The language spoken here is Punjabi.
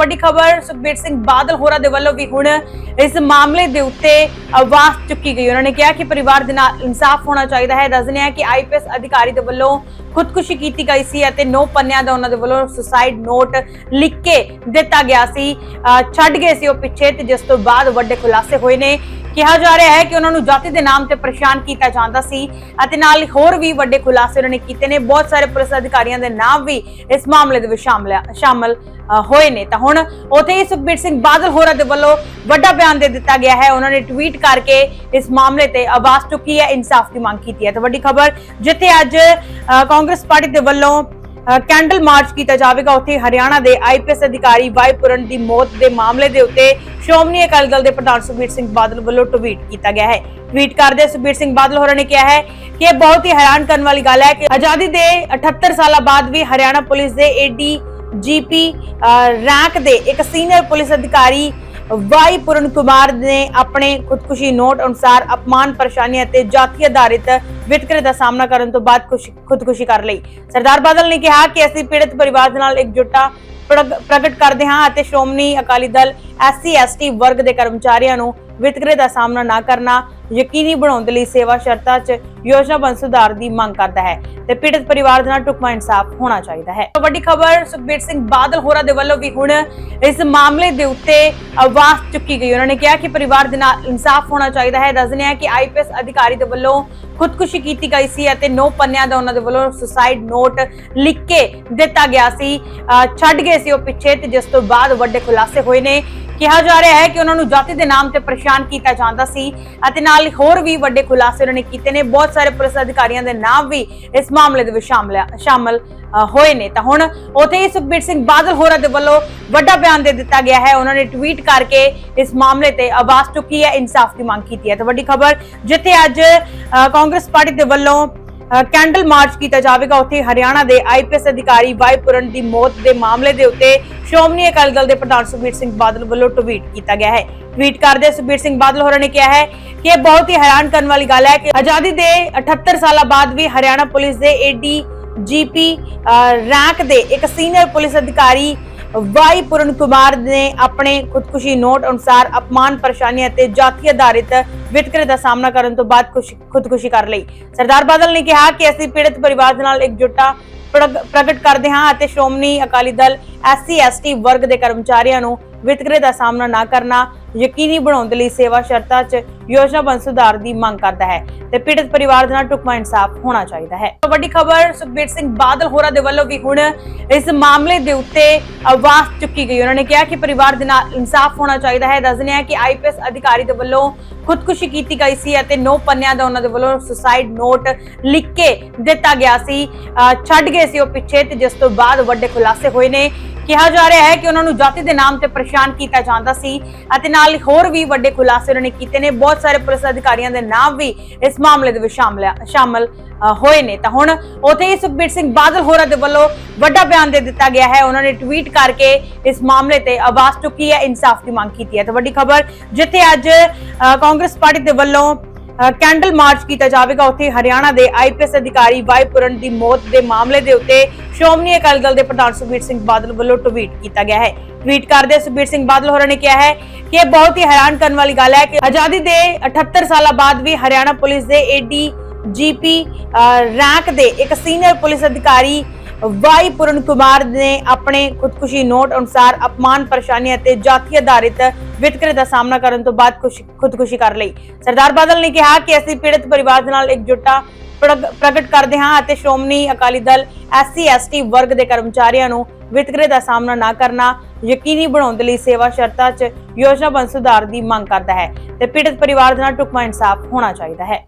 ਵੱਡੀ ਖਬਰ ਸੁਖਬੀਰ ਸਿੰਘ ਬਾਦਲ ਹੋਰਾਂ ਦੇ ਵੱਲੋਂ ਵੀ ਹੁਣ ਇਸ ਮਾਮਲੇ ਦੇ ਉੱਤੇ ਆਵਾਜ਼ ਚੁੱਕੀ ਗਈ। ਉਹਨਾਂ ਨੇ ਕਿਹਾ ਕਿ ਪਰਿਵਾਰ ਦੇ ਨਾਲ ਇਨਸਾਫ ਹੋਣਾ ਚਾਹੀਦਾ ਹੈ। ਦੱਸਦੇ ਹੈ ਕਿ ਆਈਪੀਐਸ ਅਧਿਕਾਰੀ ਦੇ ਵੱਲੋਂ ਖੁਦਕੁਸ਼ੀ ਕੀਤੀ ਗਈ ਸੀ ਅਤੇ ਨੌ ਪੰਨਿਆਂ ਦਾ ਉਹਨਾਂ ਦੇ ਵੱਲੋਂ ਸੁਸਾਈਡ ਨੋਟ ਲਿਖ ਕੇ ਦਿੱਤਾ ਗਿਆ ਸੀ। ਅਹ ਛੱਡ ਗਏ ਸੀ ਉਹ ਪਿੱਛੇ ਤੇ ਜਿਸ ਤੋਂ ਬਾਅਦ ਵੱਡੇ ਖੁਲਾਸੇ ਹੋਏ ਨੇ। ਕਿਹਾ ਜਾ ਰਿਹਾ ਹੈ ਕਿ ਉਹਨਾਂ ਨੂੰ ਜਾਤੀ ਦੇ ਨਾਮ ਤੇ ਪਰੇਸ਼ਾਨ ਕੀਤਾ ਜਾਂਦਾ ਸੀ ਅਤੇ ਨਾਲ ਹੋਰ ਵੀ ਵੱਡੇ ਖੁਲਾਸੇ ਉਹਨਾਂ ਨੇ ਕੀਤੇ ਨੇ। ਬਹੁਤ ਸਾਰੇ ਪੁਲਿਸ ਅਧਿਕਾਰੀਆਂ ਦੇ ਨਾਮ ਵੀ ਇਸ ਮਾਮਲੇ ਦੇ ਵਿੱਚ ਸ਼ਾਮਲ ਹੋਏ ਨੇ। ਤਾਂ ਹੁਣ ਉਥੇ ਹੀ ਸੁਖਬੀਰ ਸਿੰਘ ਬਾਦਲ ਹੋਰਾਂ ਦੇ ਵੱਲੋਂ ਵੱਡਾ ਬਿਆਨ ਦੇ ਦਿੱਤਾ ਗਿਆ ਹੈ। ਉਹਨਾਂ ਨੇ ਟਵੀਟ ਕਰਕੇ ਇਸ ਮਾਮਲੇ ਤੇ ਆਵਾਜ਼ ਚੁੱਕੀ ਹੈ, ਇਨਸਾਫ ਦੀ ਮੰਗ ਕੀਤੀ ਹੈ। ਤਾਂ ਵੱਡੀ ਖਬਰ, ਜਿੱਥੇ ਅੱਜ ਕਾਂਗਰਸ ਪਾਰਟੀ ਦੇ ਵੱਲੋਂ ਕੈਂਡਲ ਮਾਰਚ ਕੀਤਾ ਜਾਵੇਗਾ। ਉੱਥੇ ਹਰਿਆਣਾ ਦੇ ਆਈਪੀਐਸ ਅਧਿਕਾਰੀ ਵਾਈ ਦੀ ਮੌਤ ਦੇ ਮਾਮਲੇ ਦੇ ਉੱਤੇ ਸ਼੍ਰੋਮਣੀ ਅਕਾਲੀ ਦਲ ਦੇ ਪ੍ਰਧਾਨ ਸੁਖਬੀਰ ਸਿੰਘ ਬਾਦਲ ਵੱਲੋਂ ਟਵੀਟ ਕੀਤਾ ਗਿਆ ਹੈ। ਟਵੀਟ ਕਰਦੇ ਸੁਖਬੀਰ ਸਿੰਘ ਬਾਦਲ ਹੋਰਾਂ ਨੇ ਕਿਹਾ ਹੈ ਕਿ ਇਹ ਬਹੁਤ ਹੀ ਹੈਰਾਨ ਕਰਨ ਵਾਲੀ ਗੱਲ ਹੈ ਕਿ ਆਜ਼ਾਦੀ ਦੇ 78 ਸਾਲਾਂ ਬਾਅਦ ਵੀ ਹਰਿਆਣਾ ਪੁਲਿਸ ਦੇ ਏਡੀ ਜੀਪੀ ਰੈਂਕ ਦੇ ਇੱਕ ਸੀਨੀਅਰ ਪੁਲਿਸ ਅਧਿਕਾਰੀ ਵਾਈ ਪੁਰਨ ਕੁਮਾਰ ਨੇ ਆਪਣੇ ਖੁਦਕੁਸ਼ੀ ਨੋਟ ਅਨੁਸਾਰ ਅਪਮਾਨ ਪਰੇਸ਼ਾਨੀ ਅਤੇ ਜਾਤੀ ਆਧਾਰਿਤ ਵਿਤਕਰੇ ਦਾ ਸਾਹਮਣਾ ਕਰਨ ਤੋਂ ਬਾਅਦ ਖੁਦਕੁਸ਼ੀ ਕਰ ਲਈ। ਸਰਦਾਰ ਬਾਦਲ ਨੇ ਕਿਹਾ ਕਿ ਅਸੀਂ ਪੀੜਤ ਪਰਿਵਾਰ ਦੇ ਨਾਲ ਇਕਜੁੱਟਤਾ ਪ੍ਰਗਟ ਕਰਦੇ ਹਾਂ ਅਤੇ ਸ਼੍ਰੋਮਣੀ ਅਕਾਲੀ ਦਲ ਐਸਸੀ ਐਸਟੀ ਵਰਗ ਦੇ ਕਰਮਚਾਰੀਆਂ ਨੂੰ ਵਿਤਕਰੇ ਦਾ ਸਾਹਮਣਾ ਨਾ ਕਰਨਾ ਯਕੀਨੀ ਬਣਾਉਣ ਦੇ ਲਈ ਸੇਵਾ ਸ਼ਰਤਾਂ 'ਚ ਯੋਜਨਾਬੰਦ ਸੁਧਾਰ ਦੀ ਮੰਗ ਕਰਦਾ ਹੈ ਤੇ ਪੀੜਤ ਪਰਿਵਾਰ ਦੇ ਨਾਲ ਟੁਕਮਾ ਇਨਸਾਫ ਹੋਣਾ ਚਾਹੀਦਾ ਹੈ। ਵੱਡੀ ਖਬਰ ਸੁਖਬੀਰ ਸਿੰਘ ਬਾਦਲ ਹੋਰਾਂ ਦੇ ਵੱਲੋਂ ਵੀ ਹੁਣ ਇਸ ਮਾਮਲੇ ਦੇ ਉੱਤੇ ਆਵਾਜ਼ ਚੁੱਕੀ ਗਈ। ਉਹਨਾਂ ਨੇ ਕਿਹਾ ਕਿ ਪਰਿਵਾਰ ਦੇ ਨਾਲ ਇਨਸਾਫ ਹੋਣਾ ਚਾਹੀਦਾ ਹੈ। ਦੱਸਦੇ ਹੈ ਕਿ ਆਈਪੀਐਸ ਅਧਿਕਾਰੀ ਦੇ ਵੱਲੋਂ ਖੁਦਕੁਸ਼ੀ ਕੀਤੀ ਗਈ ਸੀ ਅਤੇ ਨੌ ਪੰਨਿਆਂ ਦਾ ਉਹਨਾਂ ਦੇ ਵੱਲੋਂ ਸੁਸਾਈਡ ਨੋਟ ਲਿਖ ਕੇ ਦਿੱਤਾ ਗਿਆ ਸੀ। ਅਹ, ਛੱਡ ਗਏ ਸੀ ਉਹ ਪਿੱਛੇ ਤੇ ਜਿਸ ਤੋਂ ਬਾਅਦ ਵੱਡੇ ਖੁਲਾਸੇ ਹੋਏ ਨੇ। ਕਿਹਾ ਜਾ ਰਿਹਾ ਹੈ ਕਿ ਉਹਨਾਂ ਨੂੰ ਜਾਤੀ ਦੇ ਨਾਮ ਤੇ ਪਰੇਸ਼ਾਨ ਕੀਤਾ ਜਾਂਦਾ ਸੀ ਅਤੇ ਨਾਲ ਹੋਰ ਵੀ ਵੱਡੇ ਖੁਲਾਸੇ ਉਹਨਾਂ ਨੇ ਕੀਤੇ ਨੇ। ਬਹੁਤ ਸਾਰੇ ਪੁਲਿਸ ਅਧਿਕਾਰੀਆਂ ਦੇ ਨਾਮ ਵੀ ਇਸ ਮਾਮਲੇ ਦੇ ਵਿੱਚ ਸ਼ਾਮਲ ਸ਼ਾਮਲ ਹੋਏ ਨੇ। ਤਾਂ ਹੁਣ ਉਥੇ ਹੀ ਸੁਖਬੀਰ ਸਿੰਘ ਬਾਦਲ ਹੋਰਾਂ ਦੇ ਵੱਲੋਂ ਵੱਡਾ ਬਿਆਨ ਦੇ ਦਿੱਤਾ ਗਿਆ ਹੈ। ਉਹਨਾਂ ਨੇ ਟਵੀਟ ਕਰਕੇ ਇਸ ਮਾਮਲੇ ਤੇ ਆਵਾਜ਼ ਚੁੱਕੀ ਹੈ, ਇਨਸਾਫ ਦੀ ਮੰਗ ਕੀਤੀ ਹੈ। ਤਾਂ ਵੱਡੀ ਖਬਰ, ਜਿੱਥੇ ਅੱਜ ਕਾਂਗਰਸ ਪਾਰਟੀ ਦੇ ਵੱਲੋਂ ਕੈਂਡਲ ਮਾਰਚ ਕੀਤਾ ਜਾਵੇਗਾ। ਉੱਥੇ ਹਰਿਆਣਾ ਦੇ ਆਈਪੀਐਸ ਅਧਿਕਾਰੀ ਵਾਈ ਦੀ ਮੌਤ ਦੇ ਮਾਮਲੇ ਦੇ ਉੱਤੇ ਸ਼੍ਰੋਮਣੀ ਅਕਾਲੀ ਦਲ ਦੇ ਪ੍ਰਧਾਨ ਸੁਖਬੀਰ ਸਿੰਘ ਬਾਦਲ ਵੱਲੋਂ ਟਵੀਟ ਕੀਤਾ ਗਿਆ ਹੈ। ਟਵੀਟ ਕਰਦੇ ਸੁਖਬੀਰ ਸਿੰਘ ਬਾਦਲ ਹੋਰਾਂ ਨੇ ਕਿਹਾ ਹੈ ਕਿ ਇਹ ਬਹੁਤ ਹੀ ਹੈਰਾਨ ਕਰਨ ਵਾਲੀ ਗੱਲ ਹੈ ਕਿ ਆਜ਼ਾਦੀ ਦੇ 78 ਸਾਲਾਂ ਬਾਅਦ ਵੀ ਹਰਿਆਣਾ ਪੁਲਿਸ ਦੇ ਏਡੀ ਜੀਪੀ ਰੈਂਕ ਦੇ ਇੱਕ ਸੀਨੀਅਰ ਪੁਲਿਸ ਅਧਿਕਾਰੀ ਵਾਈ ਪੁਰਨ ਕੁਮਾਰ ਨੇ ਆਪਣੇ ਖੁਦਕੁਸ਼ੀ ਨੋਟ ਅਨੁਸਾਰ ਅਪਮਾਨ, ਪਰੇਸ਼ਾਨੀ ਅਤੇ ਜਾਤੀ ਆਧਾਰਿਤ ਵਿਤਕਰੇ ਦਾ ਸਾਹਮਣਾ ਕਰਨ ਤੋਂ ਬਾਅਦ ਖੁਦਕੁਸ਼ੀ ਕਰ ਲਈ। ਸਰਦਾਰ ਬਾਦਲ ਨੇ ਕਿਹਾ ਕਿ ਅਸੀਂ ਪੀੜਤ ਪਰਿਵਾਰ ਦੇ ਨਾਲ ਇਕਜੁੱਟਤਾ ਪ੍ਰਗਟ ਕਰਦੇ ਹਾਂ ਅਤੇ ਸ਼੍ਰੋਮਣੀ ਅਕਾਲੀ ਦਲ ਐਸਸੀ ਐਸਟੀ ਵਰਗ ਦੇ ਕਰਮਚਾਰੀਆਂ ਨੂੰ ਵਿਤਕਰੇ ਦਾ ਸਾਹਮਣਾ ਨਾ ਕਰਨਾ ਯਕੀਨੀ ਬਣਾਉਣ ਦੇ ਲਈ ਸੇਵਾ ਸ਼ਰਤਾਂ 'ਚ ਯੋਜਨਾਬੰਦ ਸੁਧਾਰ ਦੀ ਮੰਗ ਕਰਦਾ ਹੈ ਤੇ ਪੀੜਤ ਪਰਿਵਾਰ ਦੇ ਨਾਲ ਟੁਕਮਾ ਇਨਸਾਫ ਹੋਣਾ ਚਾਹੀਦਾ ਹੈ। ਵੱਡੀ ਖਬਰ ਸੁਖਬੀਰ ਸਿੰਘ ਬਾਦਲ ਹੋਰਾਂ ਦੇ ਵੱਲੋਂ ਵੀ ਹੁਣ ਇਸ ਮਾਮਲੇ ਦੇ ਉੱਤੇ ਆਵਾਜ਼ ਚੁੱਕੀ ਗਈ। ਉਹਨਾਂ ਨੇ ਕਿਹਾ ਕਿ ਪਰਿਵਾਰ ਦੇ ਨਾਲ ਇਨਸਾਫ ਹੋਣਾ ਚਾਹੀਦਾ ਹੈ। ਦੱਸਦੇ ਹੈ ਕਿ ਆਈਪੀਐਸ ਅਧਿਕਾਰੀ ਦੇ ਵੱਲੋਂ ਖੁਦਕੁਸ਼ੀ ਕੀਤੀ ਗਈ ਸੀ ਅਤੇ ਨੌ ਪੰਨਿਆਂ ਦਾ ਉਹਨਾਂ ਦੇ ਵੱਲੋਂ ਸੁਸਾਈਡ ਨੋਟ ਲਿਖ ਕੇ ਦਿੱਤਾ ਗਿਆ ਸੀ। ਅਹ ਛੱਡ ਗਏ ਸੀ ਉਹ ਪਿੱਛੇ ਤੇ ਜਿਸ ਤੋਂ ਬਾਅਦ ਵੱਡੇ ਖੁਲਾਸੇ ਹੋਏ ਨੇ। ਕਿਹਾ ਜਾ ਰਿਹਾ ਹੈ ਕਿ ਉਹਨਾਂ ਨੂੰ ਜਾਤੀ ਦੇ ਨਾਮ ਤੇ ਪਰੇਸ਼ਾਨ ਕੀਤਾ ਜਾਂਦਾ ਸੀ ਅਤੇ ਨਾਲ ਹੋਰ ਵੀ ਵੱਡੇ ਖੁਲਾਸੇ ਉਹਨਾਂ ਨੇ ਕੀਤੇ ਨੇ। ਬਹੁਤ ਸਾਰੇ ਪੁਲਿਸ ਅਧਿਕਾਰੀਆਂ ਦੇ ਨਾਮ ਵੀ ਇਸ ਮਾਮਲੇ ਦੇ ਵਿੱਚ ਸ਼ਾਮਲ ਹੋਏ ਨੇ। ਤਾਂ ਹੁਣ ਉਥੇ ਸੁਖਬੀਰ ਸਿੰਘ ਬਾਦਲ ਹੋਰਾਂ ਦੇ ਵੱਲੋਂ ਵੱਡਾ ਬਿਆਨ ਦੇ ਦਿੱਤਾ ਗਿਆ ਹੈ। ਉਹਨਾਂ ਨੇ ਟਵੀਟ ਕਰਕੇ ਇਸ ਮਾਮਲੇ ਤੇ ਆਵਾਜ਼ ਚੁੱਕੀ ਹੈ, ਇਨਸਾਫ ਦੀ ਮੰਗ ਕੀਤੀ ਹੈ। ਤਾਂ ਵੱਡੀ ਖਬਰ, ਜਿੱਥੇ ਅੱਜ ਕਾਂਗਰਸ ਪਾਰਟੀ ਦੇ ਵੱਲੋਂ ਕੈਂਡਲ ਮਾਰਚ ਕੀਤਾ ਜਾਵੇਗਾ, ਉੱਥੇ ਹਰਿਆਣਾ ਦੇ ਆਈਪੀਐਸ ਅਧਿਕਾਰੀ ਵਾਈ ਦੀ ਮੌਤ ਦੇ ਮਾਮਲੇ ਦੇ ਉੱਤੇ ਸ਼੍ਰੋਮਣੀ ਅਕਾਲੀ ਦਲ ਦੇ ਪ੍ਰਧਾਨ ਸੁਖਬੀਰ ਸਿੰਘ ਬਾਦਲ ਵੱਲੋਂ ਟਵੀਟ ਕੀਤਾ ਗਿਆ ਹੈ। ਟਵੀਟ ਕਰਦੇ ਸੁਖਬੀਰ ਸਿੰਘ ਬਾਦਲ ਹੋਰਾਂ ਨੇ ਕਿਹਾ ਹੈ ਕਿ ਇਹ ਬਹੁਤ ਹੀ ਹੈਰਾਨ ਕਰਨ ਵਾਲੀ ਗੱਲ ਹੈ ਕਿ ਆਜ਼ਾਦੀ ਦੇ 78 ਸਾਲਾਂ ਬਾਅਦ ਵੀ ਹਰਿਆਣਾ ਪੁਲਿਸ ਦੇ ਏਡੀ ਜੀਪੀ ਰੈਂਕ ਦੇ ਇੱਕ ਸੀਨੀਅਰ ਪੁਲਿਸ ਅਧਿਕਾਰੀ ਵਾਈ ਪੁਰਨ ਕੁਮਾਰ ਨੇ ਆਪਣੇ ਖੁਦਕੁਸ਼ੀ ਨੋਟ ਅਨੁਸਾਰ ਅਪਮਾਨ, ਪਰੇਸ਼ਾਨੀ ਅਤੇ ਜਾਤੀ ਆਧਾਰਿਤ ਵਿਤਕਰੇ ਦਾ ਸਾਹਮਣਾ ਕਰਨ ਤੋਂ ਬਾਅਦ ਖੁਦਕੁਸ਼ੀ ਕਰ ਲਈ। ਸਰਦਾਰ ਬਾਦਲ ਨੇ ਕਿਹਾ ਕਿ ਅਸੀਂ ਪੀੜਤ ਪਰਿਵਾਰ ਦੇ ਨਾਲ ਇਕਜੁੱਟਤਾ ਪ੍ਰਗਟ ਕਰਦੇ ਹਾਂ ਅਤੇ ਸ਼੍ਰੋਮਣੀ ਅਕਾਲੀ ਦਲ ਐਸਸੀ, ਐਸਟੀ ਵਰਗ ਦੇ ਕਰਮਚਾਰੀਆਂ ਨੂੰ ਵਿਤਕਰੇ ਦਾ ਸਾਹਮਣਾ ਨਾ ਕਰਨਾ, ਯਕੀਨੀ ਬਣਾਉਣ ਦੇ ਲਈ ਸੇਵਾ ਸ਼ਰਤਾਂ 'ਚ ਯੋਜਨਾਬੰਦ ਸੁਧਾਰ ਦੀ ਮੰਗ ਕਰਦਾ ਹੈ ਤੇ ਪੀੜਤ ਪਰਿਵਾਰ ਦੇ ਨਾਲ ਟੁਕਮਾ ਇਨਸਾਫ ਹੋਣਾ ਚਾਹੀਦਾ ਹੈ।